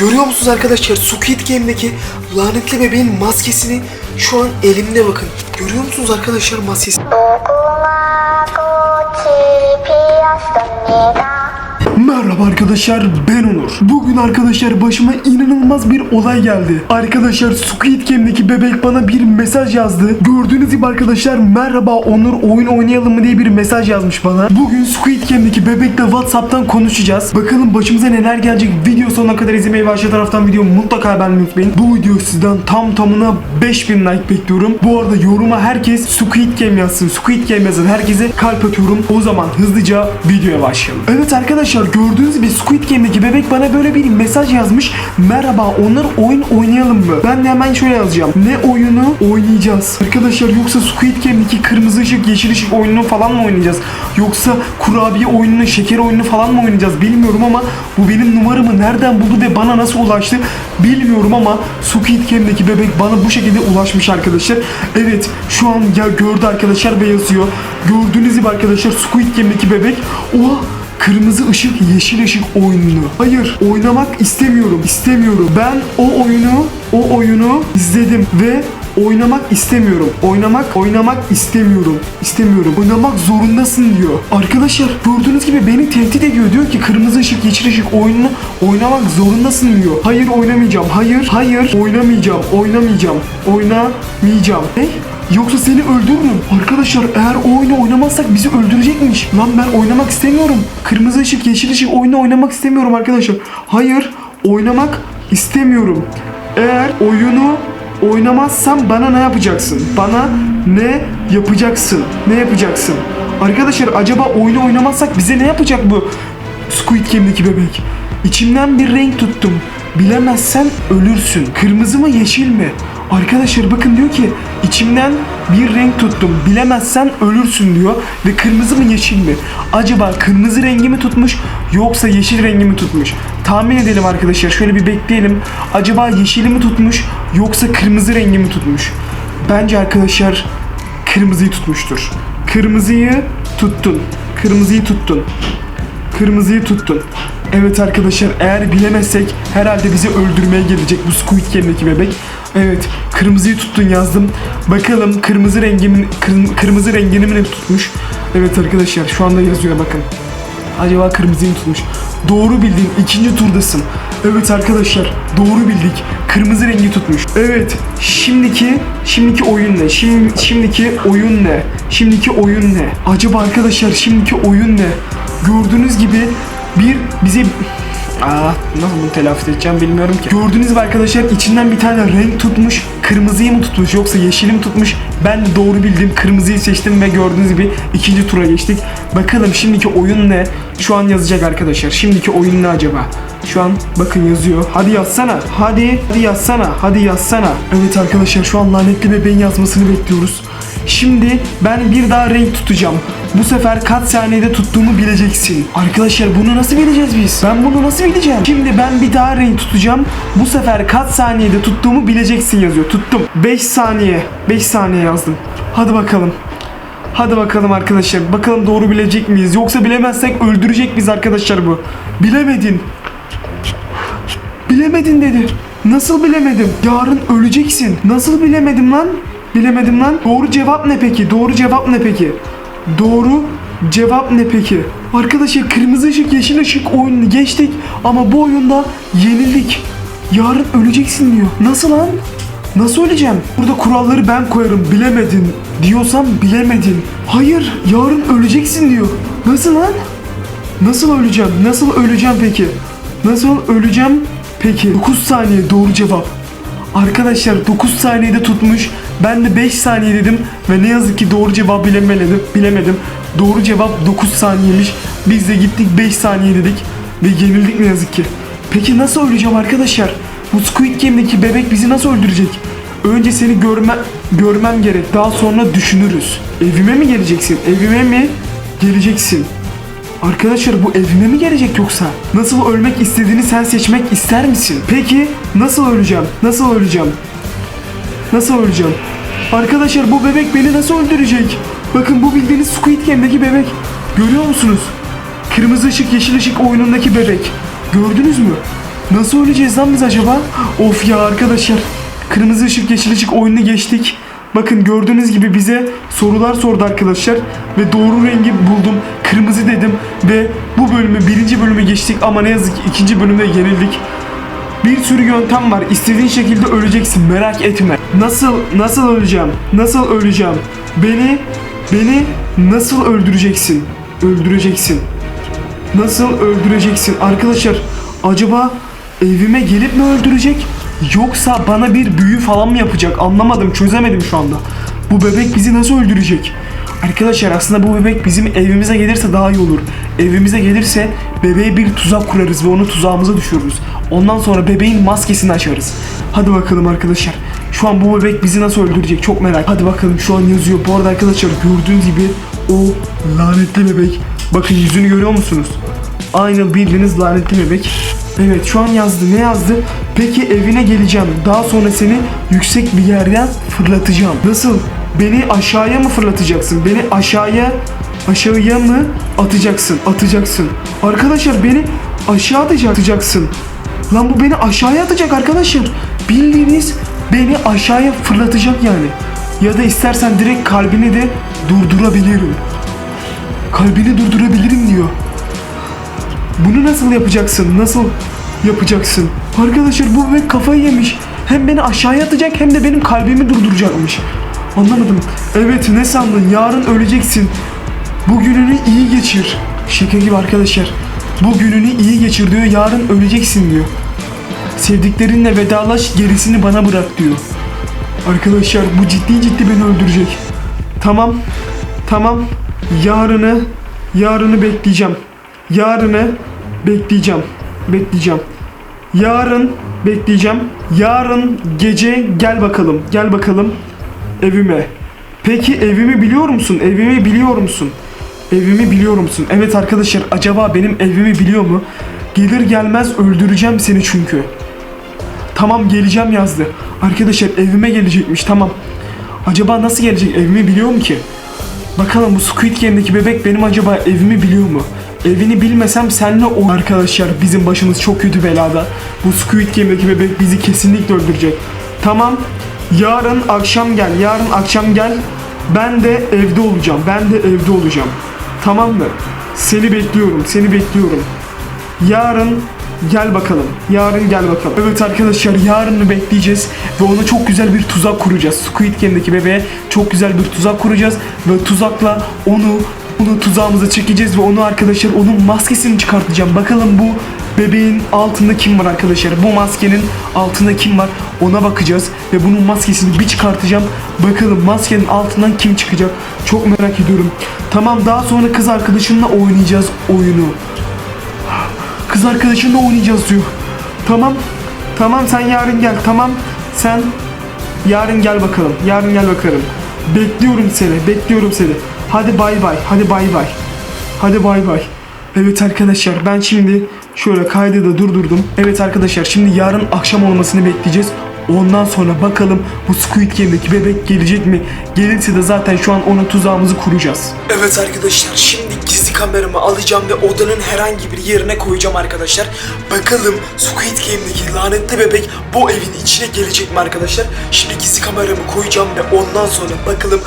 Görüyor musunuz arkadaşlar Squid Game'deki lanetli bebeğin maskesini şu an elimde bakın. Görüyor musunuz arkadaşlar maskesi? Merhaba arkadaşlar ben Onur. Bugün arkadaşlar başıma inanılmaz bir olay geldi. Arkadaşlar Squid Game'deki bebek bana bir mesaj yazdı. Gördüğünüz gibi arkadaşlar merhaba Onur oyun oynayalım mı diye bir mesaj yazmış bana. Bugün Squid Game'deki bebekle Whatsapp'tan konuşacağız. Bakalım başımıza neler gelecek. Video sonuna kadar izlemeyi ve aşağı taraftan videomu mutlaka beğenmeyi unutmayın. Bu video sizden tam tamına 5000 like bekliyorum. Bu arada yoruma herkes Squid Game yazsın. Squid Game yazın. Herkese kalp atıyorum. O zaman hızlıca videoya başlayalım. Evet arkadaşlar gördüğünüz gibi Squid Game'deki bebek bana böyle bir mesaj yazmış. Merhaba onlar oyun oynayalım mı? Ben de hemen şöyle yazacağım. Ne oyunu oynayacağız? Arkadaşlar yoksa Squid Game'deki kırmızı ışık yeşil ışık oyununu falan mı oynayacağız? Yoksa kurabiye oyununu şeker oyununu falan mı oynayacağız bilmiyorum ama bu benim numaramı nereden buldu ve bana nasıl ulaştı bilmiyorum ama Squid Game'deki bebek bana bu şekilde ulaşmış arkadaşlar. Evet şu an ya gördü arkadaşlar ve yazıyor. Gördüğünüz gibi arkadaşlar Squid Game'deki bebek o Kırmızı ışık, yeşil ışık oyununu. Hayır, oynamak istemiyorum. İstemiyorum. Ben o oyunu, o oyunu izledim ve oynamak istemiyorum. Oynamak, oynamak istemiyorum. İstemiyorum. Oynamak zorundasın diyor. Arkadaşlar gördüğünüz gibi beni tehdit ediyor. Diyor ki kırmızı ışık, yeşil ışık oyununu oynamak zorundasın diyor. Hayır oynamayacağım. Hayır, hayır oynamayacağım. Oynamayacağım. Oynamayacağım. Ne? Yoksa seni öldürürüm. Arkadaşlar eğer o oyunu oynamazsak bizi öldürecekmiş. Lan ben oynamak istemiyorum. Kırmızı ışık, yeşil ışık oyunu oynamak istemiyorum arkadaşlar. Hayır, oynamak istemiyorum. Eğer oyunu oynamazsam bana ne yapacaksın? Bana ne yapacaksın? Ne yapacaksın? Arkadaşlar acaba oyunu oynamazsak bize ne yapacak bu Squid Game'deki bebek? İçimden bir renk tuttum. Bilemezsen ölürsün. Kırmızı mı yeşil mi? Arkadaşlar bakın diyor ki içimden bir renk tuttum. Bilemezsen ölürsün diyor. Ve kırmızı mı yeşil mi? Acaba kırmızı rengi mi tutmuş yoksa yeşil rengi mi tutmuş? Tahmin edelim arkadaşlar. Şöyle bir bekleyelim. Acaba yeşili mi tutmuş yoksa kırmızı rengi mi tutmuş? Bence arkadaşlar kırmızıyı tutmuştur. Kırmızıyı tuttun. Kırmızıyı tuttun. Kırmızıyı tuttun. Evet arkadaşlar eğer bilemezsek herhalde bizi öldürmeye gelecek bu Squid Game'deki bebek. Evet kırmızıyı tuttun yazdım. Bakalım kırmızı rengimin kır- kırmızı rengini mi tutmuş? Evet arkadaşlar şu anda yazıyor bakın. Acaba kırmızıyı mı tutmuş? Doğru bildin. ikinci turdasın. Evet arkadaşlar doğru bildik. Kırmızı rengi tutmuş. Evet. Şimdiki şimdiki oyun ne? Şimdi şimdiki oyun ne? Şimdiki oyun ne? Acaba arkadaşlar şimdiki oyun ne? Gördüğünüz gibi bir bize Aa, nasıl bunu telaffuz edeceğim bilmiyorum ki. Gördüğünüz gibi arkadaşlar içinden bir tane renk tutmuş. Kırmızıyı mı tutmuş yoksa yeşili mi tutmuş? Ben doğru bildim. Kırmızıyı seçtim ve gördüğünüz gibi ikinci tura geçtik. Bakalım şimdiki oyun ne? Şu an yazacak arkadaşlar. Şimdiki oyun ne acaba? Şu an bakın yazıyor. Hadi yazsana. Hadi. Hadi yazsana. Hadi yazsana. Evet arkadaşlar şu an lanetli bebeğin yazmasını bekliyoruz. Şimdi ben bir daha renk tutacağım. Bu sefer kaç saniyede tuttuğumu bileceksin. Arkadaşlar bunu nasıl bileceğiz biz? Ben bunu nasıl bileceğim? Şimdi ben bir daha renk tutacağım. Bu sefer kaç saniyede tuttuğumu bileceksin yazıyor. Tuttum. 5 saniye. 5 saniye yazdım. Hadi bakalım. Hadi bakalım arkadaşlar. Bakalım doğru bilecek miyiz? Yoksa bilemezsek öldürecek biz arkadaşlar bu. Bilemedin. Bilemedin dedi. Nasıl bilemedim? Yarın öleceksin. Nasıl bilemedim lan? Bilemedim lan. Doğru cevap ne peki? Doğru cevap ne peki? Doğru cevap ne peki? Arkadaşlar kırmızı ışık yeşil ışık oyununu geçtik ama bu oyunda yenildik. Yarın öleceksin diyor. Nasıl lan? Nasıl öleceğim? Burada kuralları ben koyarım bilemedin diyorsam bilemedin. Hayır yarın öleceksin diyor. Nasıl lan? Nasıl öleceğim? Nasıl öleceğim peki? Nasıl öleceğim peki? 9 saniye doğru cevap. Arkadaşlar 9 saniyede tutmuş. Ben de 5 saniye dedim ve ne yazık ki doğru cevap bilemedim. Bilemedim. Doğru cevap 9 saniyemiş. Biz de gittik 5 saniye dedik ve yenildik ne yazık ki. Peki nasıl öleceğim arkadaşlar? Bu Squid Game'deki bebek bizi nasıl öldürecek? Önce seni görme, görmem gerek. Daha sonra düşünürüz. Evime mi geleceksin? Evime mi geleceksin? Arkadaşlar bu evime mi gelecek yoksa? Nasıl ölmek istediğini sen seçmek ister misin? Peki nasıl öleceğim? Nasıl öleceğim? Nasıl öleceğim? Arkadaşlar bu bebek beni nasıl öldürecek? Bakın bu bildiğiniz Squid Game'deki bebek. Görüyor musunuz? Kırmızı ışık yeşil ışık oyunundaki bebek. Gördünüz mü? Nasıl öleceğiz lan biz acaba? Of ya arkadaşlar. Kırmızı ışık yeşil ışık oyunu geçtik. Bakın gördüğünüz gibi bize sorular sordu arkadaşlar. Ve doğru rengi buldum. Kırmızı dedim. Ve bu bölümü birinci bölümü geçtik ama ne yazık ki ikinci bölümde yenildik. Bir sürü yöntem var. İstediğin şekilde öleceksin. Merak etme. Nasıl nasıl öleceğim? Nasıl öleceğim? Beni beni nasıl öldüreceksin? Öldüreceksin. Nasıl öldüreceksin? Arkadaşlar acaba evime gelip mi öldürecek? Yoksa bana bir büyü falan mı yapacak? Anlamadım, çözemedim şu anda. Bu bebek bizi nasıl öldürecek? Arkadaşlar aslında bu bebek bizim evimize gelirse daha iyi olur. Evimize gelirse bebeğe bir tuzak kurarız ve onu tuzağımıza düşürürüz. Ondan sonra bebeğin maskesini açarız. Hadi bakalım arkadaşlar. Şu an bu bebek bizi nasıl öldürecek çok merak. Hadi bakalım şu an yazıyor. Bu arada arkadaşlar gördüğünüz gibi o lanetli bebek. Bakın yüzünü görüyor musunuz? Aynı bildiğiniz lanetli bebek. Evet şu an yazdı. Ne yazdı? Peki evine geleceğim. Daha sonra seni yüksek bir yerden fırlatacağım. Nasıl? Beni aşağıya mı fırlatacaksın? Beni aşağıya aşağıya mı atacaksın? Atacaksın. Arkadaşlar beni aşağı atacak- atacaksın. Lan bu beni aşağıya atacak arkadaşlar. Bildiğiniz beni aşağıya fırlatacak yani. Ya da istersen direkt kalbini de durdurabilirim. Kalbini durdurabilirim diyor. Bunu nasıl yapacaksın? Nasıl yapacaksın? Arkadaşlar bu bebek kafayı yemiş. Hem beni aşağıya atacak hem de benim kalbimi durduracakmış. Anlamadım. Evet ne sandın? Yarın öleceksin. Bugününü iyi geçir. Şaka gibi arkadaşlar. Bugününü iyi geçir diyor. Yarın öleceksin diyor. Sevdiklerinle vedalaş gerisini bana bırak diyor. Arkadaşlar bu ciddi ciddi beni öldürecek. Tamam. Tamam. Yarını yarını bekleyeceğim. Yarını bekleyeceğim. Bekleyeceğim. Yarın bekleyeceğim. Yarın gece gel bakalım. Gel bakalım evime. Peki evimi biliyor musun? Evimi biliyor musun? Evimi biliyor musun? Evet arkadaşlar acaba benim evimi biliyor mu? Gelir gelmez öldüreceğim seni çünkü. Tamam geleceğim yazdı. Arkadaşlar evime gelecekmiş tamam. Acaba nasıl gelecek evimi biliyor mu ki? Bakalım bu Squid Game'deki bebek benim acaba evimi biliyor mu? Evini bilmesem senle o arkadaşlar bizim başımız çok kötü belada. Bu Squid Game'deki bebek bizi kesinlikle öldürecek. Tamam. Yarın akşam gel. Yarın akşam gel. Ben de evde olacağım. Ben de evde olacağım. Tamam mı? Seni bekliyorum. Seni bekliyorum. Yarın gel bakalım. Yarın gel bakalım. Evet arkadaşlar yarını bekleyeceğiz ve ona çok güzel bir tuzak kuracağız. Squid Game'deki bebeğe çok güzel bir tuzak kuracağız ve tuzakla onu onu tuzağımıza çekeceğiz ve onu arkadaşlar onun maskesini çıkartacağım. Bakalım bu bebeğin altında kim var arkadaşlar? Bu maskenin altında kim var? Ona bakacağız ve bunun maskesini bir çıkartacağım. Bakalım maskenin altından kim çıkacak? Çok merak ediyorum. Tamam daha sonra kız arkadaşınla oynayacağız oyunu. Kız arkadaşınla oynayacağız diyor. Tamam. Tamam sen yarın gel. Tamam. Sen yarın gel bakalım. Yarın gel bakalım. Bekliyorum seni. Bekliyorum seni. Hadi bay bay. Hadi bay bay. Hadi bay bay. Evet arkadaşlar ben şimdi şöyle kaydı da durdurdum. Evet arkadaşlar şimdi yarın akşam olmasını bekleyeceğiz. Ondan sonra bakalım bu Squid Game'deki bebek gelecek mi? Gelirse de zaten şu an ona tuzağımızı kuracağız. Evet arkadaşlar şimdi gizli kameramı alacağım ve odanın herhangi bir yerine koyacağım arkadaşlar. Bakalım Squid Game'deki lanetli bebek bu evin içine gelecek mi arkadaşlar? Şimdi gizli kameramı koyacağım ve ondan sonra bakalım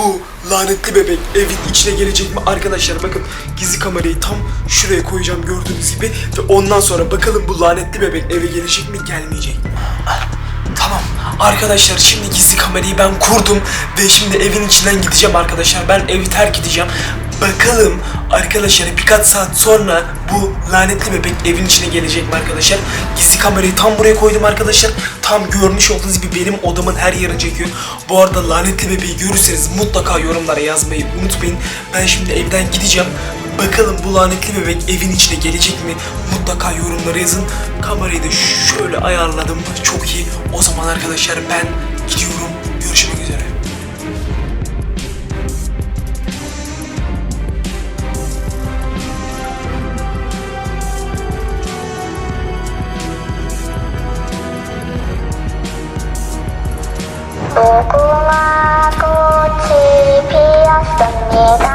bu lanetli bebek evin içine gelecek mi arkadaşlar bakın gizli kamerayı tam şuraya koyacağım gördüğünüz gibi ve ondan sonra bakalım bu lanetli bebek eve gelecek mi gelmeyecek mi? Tamam arkadaşlar şimdi gizli kamerayı ben kurdum ve şimdi evin içinden gideceğim arkadaşlar. Ben evi terk edeceğim. Bakalım arkadaşlar birkaç saat sonra bu lanetli bebek evin içine gelecek mi arkadaşlar? Gizli kamerayı tam buraya koydum arkadaşlar. Tam görmüş olduğunuz gibi benim odamın her yerini çekiyor. Bu arada lanetli bebeği görürseniz mutlaka yorumlara yazmayı unutmayın. Ben şimdi evden gideceğim. Bakalım bu lanetli bebek evin içine gelecek mi? Mutlaka yorumlara yazın. Kamerayı da şöyle ayarladım. Çok iyi. O zaman arkadaşlar ben gidiyorum. 무궁화 꽃이 피었습니다.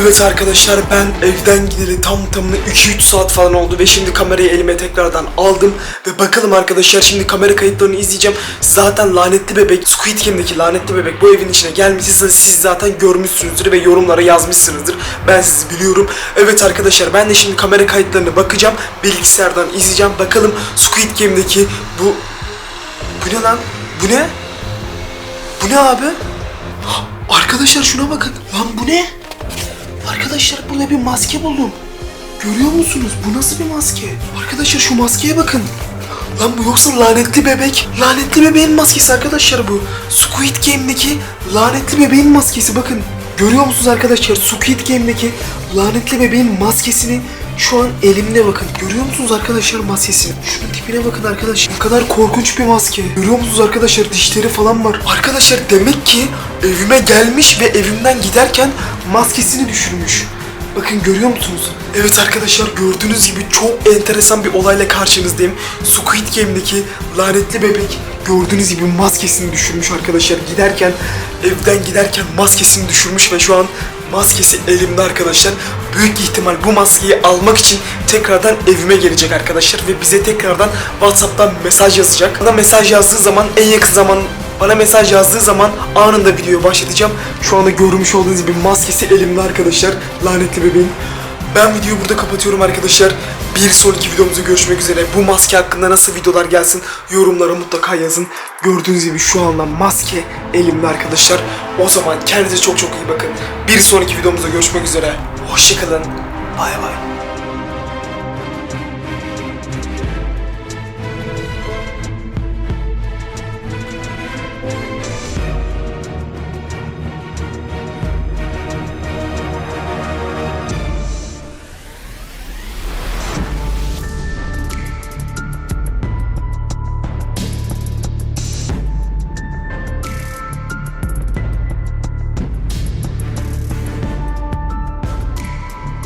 Evet arkadaşlar ben evden gideli tam tamına 2-3 saat falan oldu ve şimdi kamerayı elime tekrardan aldım ve bakalım arkadaşlar şimdi kamera kayıtlarını izleyeceğim. Zaten lanetli bebek Squid Game'deki lanetli bebek bu evin içine gelmişse siz zaten görmüşsünüzdür ve yorumlara yazmışsınızdır. Ben sizi biliyorum. Evet arkadaşlar ben de şimdi kamera kayıtlarına bakacağım. Bilgisayardan izleyeceğim. Bakalım Squid Game'deki bu... Bu ne lan? Bu ne? Bu ne abi? Arkadaşlar şuna bakın. Lan bu ne? Arkadaşlar burada bir maske buldum. Görüyor musunuz? Bu nasıl bir maske? Arkadaşlar şu maskeye bakın. Lan bu yoksa lanetli bebek. Lanetli bebeğin maskesi arkadaşlar bu. Squid Game'deki lanetli bebeğin maskesi bakın. Görüyor musunuz arkadaşlar? Squid Game'deki lanetli bebeğin maskesini şu an elimde bakın. Görüyor musunuz arkadaşlar maskesini? Şunun tipine bakın arkadaşlar. Ne kadar korkunç bir maske. Görüyor musunuz arkadaşlar? Dişleri falan var. Arkadaşlar demek ki evime gelmiş ve evimden giderken maskesini düşürmüş. Bakın görüyor musunuz? Evet arkadaşlar gördüğünüz gibi çok enteresan bir olayla karşınızdayım. Squid Game'deki lanetli bebek gördüğünüz gibi maskesini düşürmüş arkadaşlar. Giderken evden giderken maskesini düşürmüş ve şu an maskesi elimde arkadaşlar. Büyük ihtimal bu maskeyi almak için tekrardan evime gelecek arkadaşlar ve bize tekrardan WhatsApp'tan mesaj yazacak. Bana mesaj yazdığı zaman en yakın zaman bana mesaj yazdığı zaman anında video başlatacağım. Şu anda görmüş olduğunuz gibi maskesi elimde arkadaşlar. Lanetli bebeğim. Ben videoyu burada kapatıyorum arkadaşlar. Bir sonraki videomuzda görüşmek üzere. Bu maske hakkında nasıl videolar gelsin yorumlara mutlaka yazın. Gördüğünüz gibi şu anda maske elimde arkadaşlar. O zaman kendinize çok çok iyi bakın. Bir sonraki videomuzda görüşmek üzere. Hoşçakalın. Bay bay.